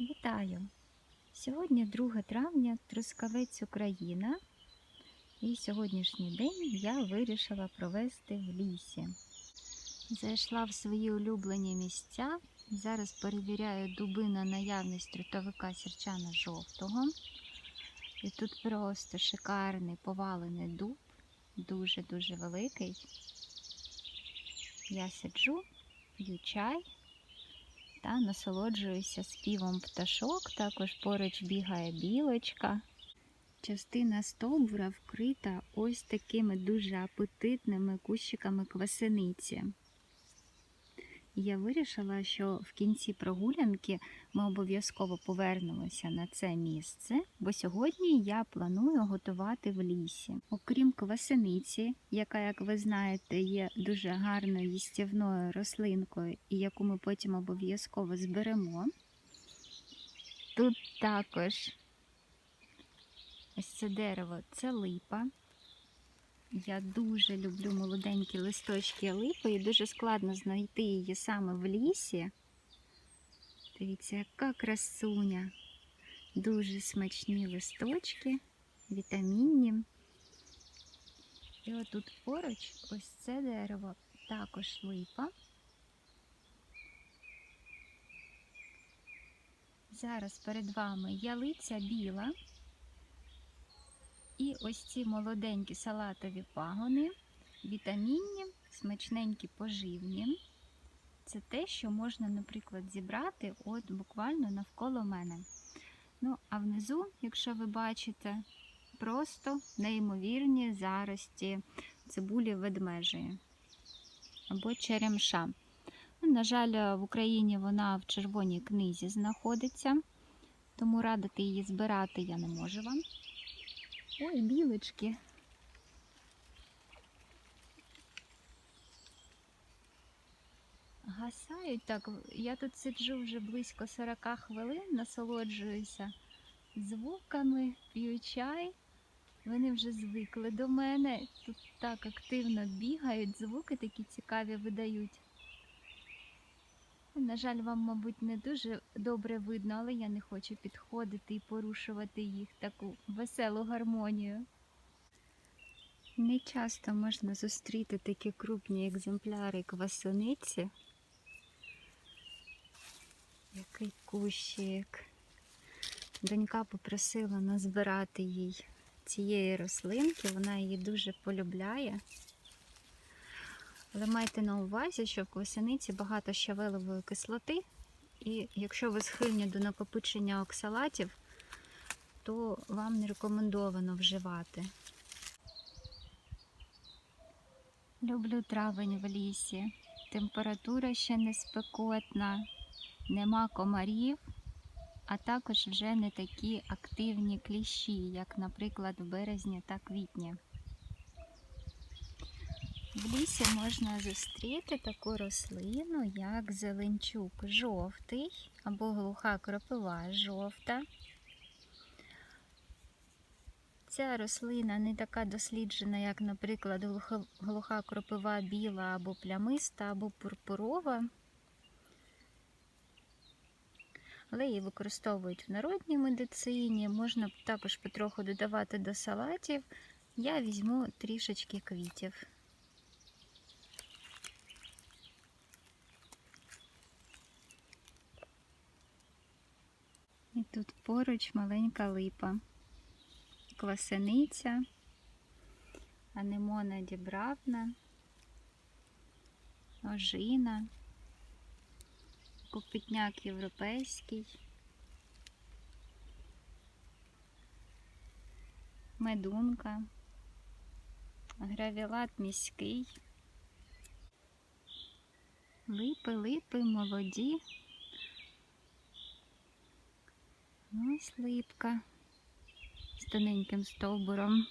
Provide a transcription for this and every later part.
Вітаю! Сьогодні 2 травня, Трускавець Україна. І сьогоднішній день я вирішила провести в лісі. Зайшла в свої улюблені місця. Зараз перевіряю дуби на наявність трутовика сірчана жовтого. І тут просто шикарний повалений дуб, дуже-дуже великий. Я сиджу, п'ю чай та насолоджуюся співом пташок. Також поруч бігає білочка. Частина стовбура вкрита ось такими дуже апетитними кущиками квасениці. Я вирішила, що в кінці прогулянки ми обов'язково повернемося на це місце, бо сьогодні я планую готувати в лісі. Окрім квасениці, яка, як ви знаєте, є дуже гарною їстівною рослинкою, і яку ми потім обов'язково зберемо. Тут також ось це дерево це липа. Я дуже люблю молоденькі листочки липи і дуже складно знайти її саме в лісі. Дивіться, яка красуня. Дуже смачні листочки, вітамінні. І отут поруч ось це дерево також липа. Зараз перед вами ялиця біла. І ось ці молоденькі салатові пагони, вітамінні, смачненькі поживні. Це те, що можна, наприклад, зібрати от буквально навколо мене. Ну, а внизу, якщо ви бачите, просто неймовірні зарості цибулі ведмежої або черемша. Ну, на жаль, в Україні вона в червоній книзі знаходиться, тому радити її збирати я не можу вам. Ой, білочки. Гасають так. Я тут сиджу вже близько 40 хвилин, насолоджуюся звуками, п'ю чай. Вони вже звикли до мене. Тут так активно бігають, звуки такі цікаві видають. На жаль, вам, мабуть, не дуже добре видно, але я не хочу підходити і порушувати їх таку веселу гармонію. Не часто можна зустріти такі крупні екземпляри квасониці. Який кущик. Донька попросила назбирати їй цієї рослинки, вона її дуже полюбляє. Але майте на увазі, що в квасениці багато щавелевої кислоти, і якщо ви схильні до накопичення оксалатів, то вам не рекомендовано вживати. Люблю травень в лісі. Температура ще не спекотна, нема комарів, а також вже не такі активні кліщі, як, наприклад, в березні та квітні. В лісі можна зустріти таку рослину, як зеленчук жовтий або глуха кропива жовта. Ця рослина не така досліджена, як, наприклад, глуха, кропива біла або плямиста, або пурпурова. Але її використовують в народній медицині, можна також потроху додавати до салатів. Я візьму трішечки квітів. І тут поруч маленька липа, квасениця, анемона дібравна, ожина, копитняк європейський, медунка, гравілат міський, липи, липи, молоді. Ось липка з тоненьким стовбуром.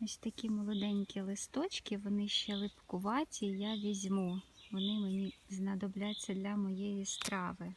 Ось такі молоденькі листочки, вони ще липкуваті, я візьму. Вони мені знадобляться для моєї страви.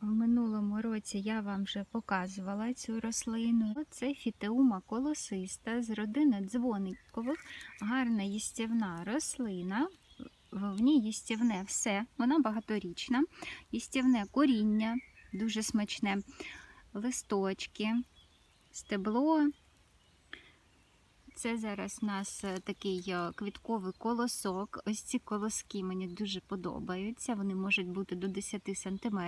В минулому році я вам вже показувала цю рослину. Це фітеума колосиста з родини дзвоникових, гарна їстівна рослина. В ній їстівне все, вона багаторічна, їстівне коріння, дуже смачне, листочки, стебло. Це зараз у нас е, такий е, квітковий колосок. Ось ці колоски мені дуже подобаються. Вони можуть бути до 10 см,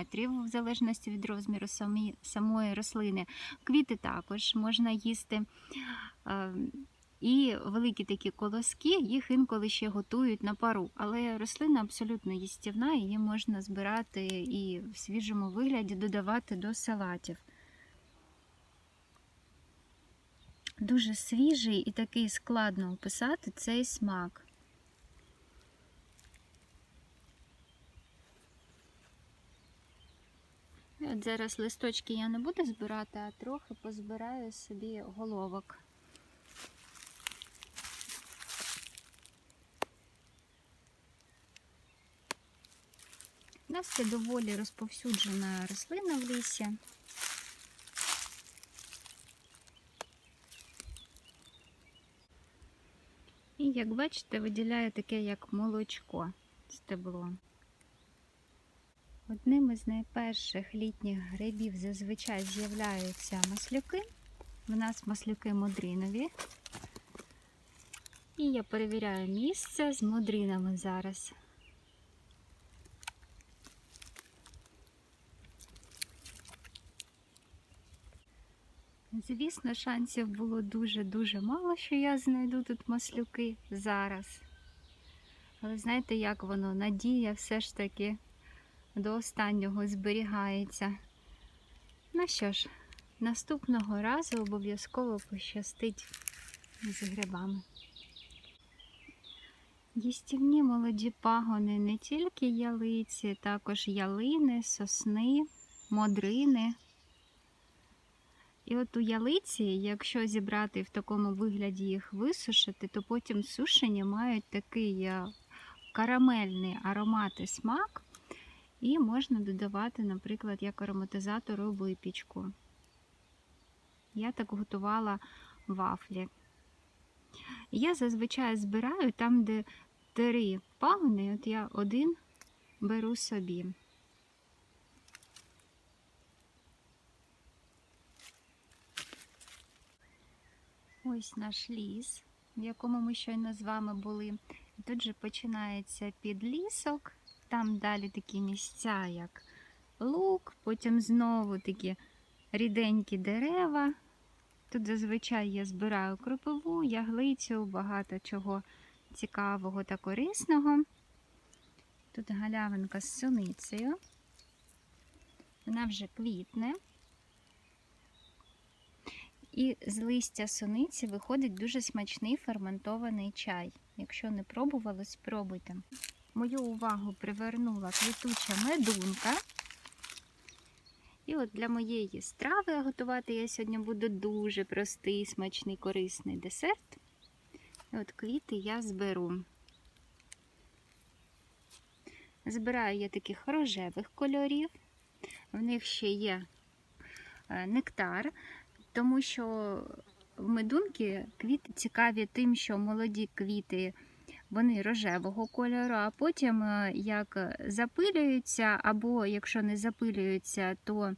в залежності від розміру самі, самої рослини. Квіти також можна їсти. Е, І великі такі колоски, їх інколи ще готують на пару. Але рослина абсолютно їстівна, її можна збирати і в свіжому вигляді додавати до салатів. Дуже свіжий і такий складно описати цей смак. От зараз листочки я не буду збирати, а трохи позбираю собі головок. У нас це доволі розповсюджена рослина в лісі. І, як бачите, виділяє таке, як молочко стебло. Одним із найперших літніх грибів зазвичай з'являються маслюки. В нас маслюки мудрінові. І я перевіряю місце з мудрінами зараз. Звісно, шансів було дуже-дуже мало, що я знайду тут маслюки зараз. Але знаєте, як воно? Надія все ж таки до останнього зберігається. Ну що ж, наступного разу обов'язково пощастить з грибами. Їстівні молоді пагони не тільки ялиці, також ялини, сосни, модрини. І от у ялиці, якщо зібрати в такому вигляді їх висушити, то потім сушені мають такий е, карамельний аромат і смак, і можна додавати, наприклад, як ароматизатор у випічку. Я так готувала вафлі. Я зазвичай збираю там, де три пагони, от я один беру собі. Ось наш ліс, в якому ми щойно з вами були. Тут же починається підлісок, там далі такі місця, як лук, потім знову такі ріденькі дерева. Тут зазвичай я збираю кропиву, яглицю, багато чого цікавого та корисного. Тут галявинка з суницею. Вона вже квітне. І з листя суниці виходить дуже смачний ферментований чай. Якщо не пробували, спробуйте. Мою увагу привернула квітуча медунка. І от для моєї страви готувати я сьогодні буду дуже простий, смачний, корисний десерт. І от квіти я зберу. Збираю я таких рожевих кольорів, в них ще є нектар, тому що в медунки квіти цікаві тим, що молоді квіти вони рожевого кольору, а потім як запилюються, або якщо не запилюються, то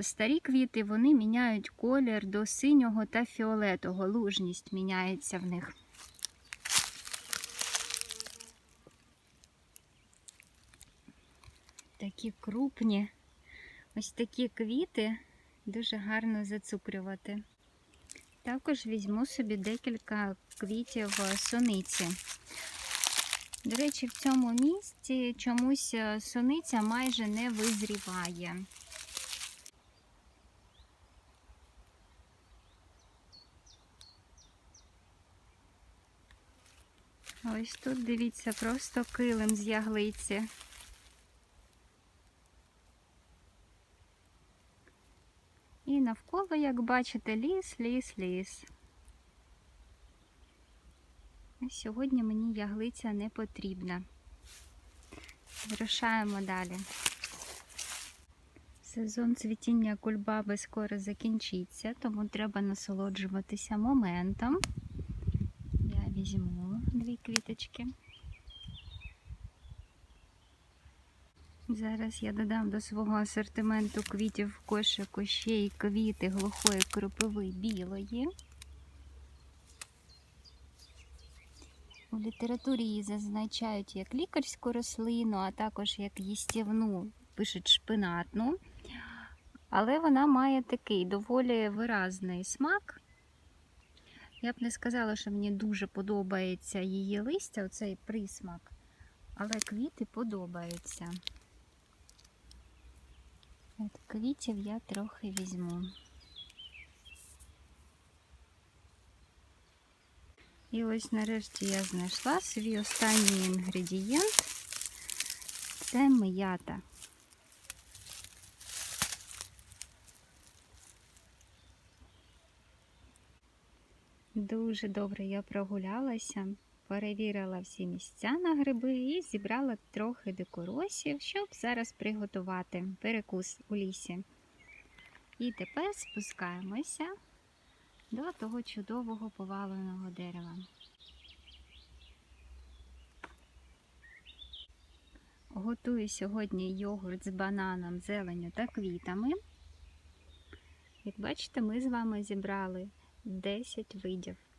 старі квіти вони міняють колір до синього та фіолетового, лужність міняється в них. Такі крупні, ось такі квіти дуже гарно зацукрювати. Також візьму собі декілька квітів суниці. До речі, в цьому місці чомусь суниця майже не визріває. Ось тут, дивіться, просто килим з яглиці. І навколо, як бачите, ліс, ліс, ліс. Сьогодні мені яглиця не потрібна. Вирушаємо далі. Сезон цвітіння кульбаби скоро закінчиться, тому треба насолоджуватися моментом. Я візьму дві квіточки. Зараз я додам до свого асортименту квітів в кошику ще й квіти глухої кропиви білої. У літературі її зазначають як лікарську рослину, а також як їстівну, пишуть шпинатну. Але вона має такий доволі виразний смак. Я б не сказала, що мені дуже подобається її листя, оцей присмак, але квіти подобаються. От квітів я трохи візьму. І ось нарешті я знайшла свій останній інгредієнт. Це м'ята. Дуже добре я прогулялася, перевірила всі місця на гриби і зібрала трохи декоросів, щоб зараз приготувати перекус у лісі. І тепер спускаємося до того чудового поваленого дерева. Готую сьогодні йогурт з бананом, зеленю та квітами. Як бачите, ми з вами зібрали 10 видів.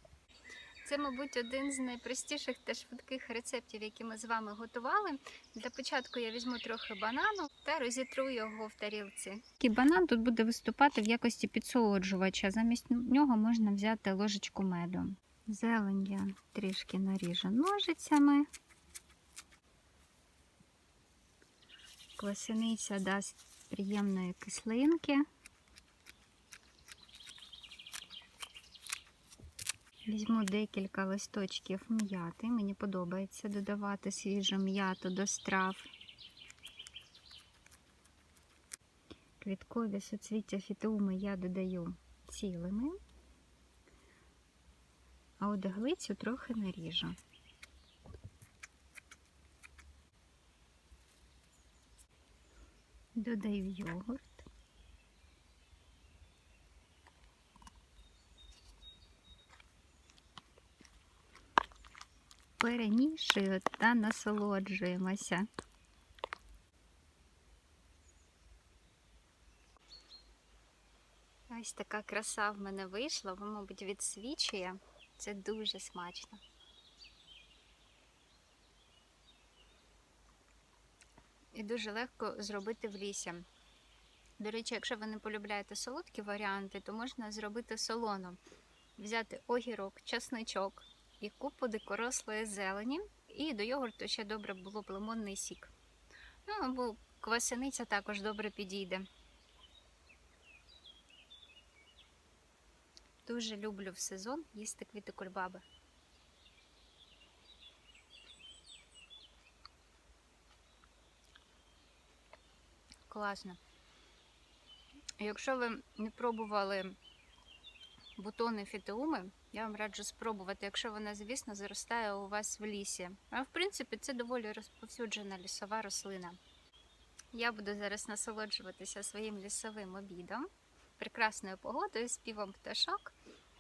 Це, мабуть, один з найпростіших та швидких рецептів, які ми з вами готували. Для початку я візьму трохи банану та розітру його в тарілці. І банан тут буде виступати в якості підсолоджувача. Замість нього можна взяти ложечку меду. Зелень я трішки наріжу ножицями. Квасениця дасть приємної кислинки. Візьму декілька листочків м'яти. Мені подобається додавати свіжу м'яту до страв. Квіткові суцвіття фітуми я додаю цілими, а от глицю трохи наріжу. Додаю йогурт. Перемішую та насолоджуємося. Ось така краса в мене вийшла, вона, мабуть, відсвічує. Це дуже смачно. І дуже легко зробити в лісі. До речі, якщо ви не полюбляєте солодкі варіанти, то можна зробити солоно. Взяти огірок, часничок, і купу дикорослої зелені. І до йогурту ще добре було б лимонний сік. Ну, або квасениця також добре підійде. Дуже люблю в сезон їсти квіти кульбаби. Класно. Якщо ви не пробували бутони фітеуми, я вам раджу спробувати, якщо вона, звісно, зростає у вас в лісі. А в принципі, це доволі розповсюджена лісова рослина. Я буду зараз насолоджуватися своїм лісовим обідом, прекрасною погодою, співом пташок.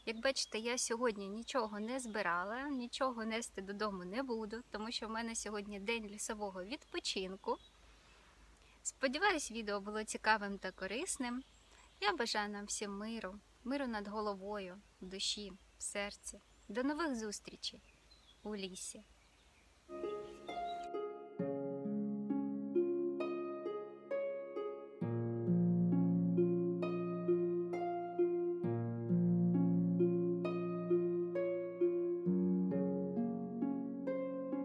Як бачите, я сьогодні нічого не збирала, нічого нести додому не буду, тому що в мене сьогодні день лісового відпочинку. Сподіваюсь, відео було цікавим та корисним. Я бажаю нам всім миру, миру над головою, в душі, в серці. До нових зустрічей у лісі.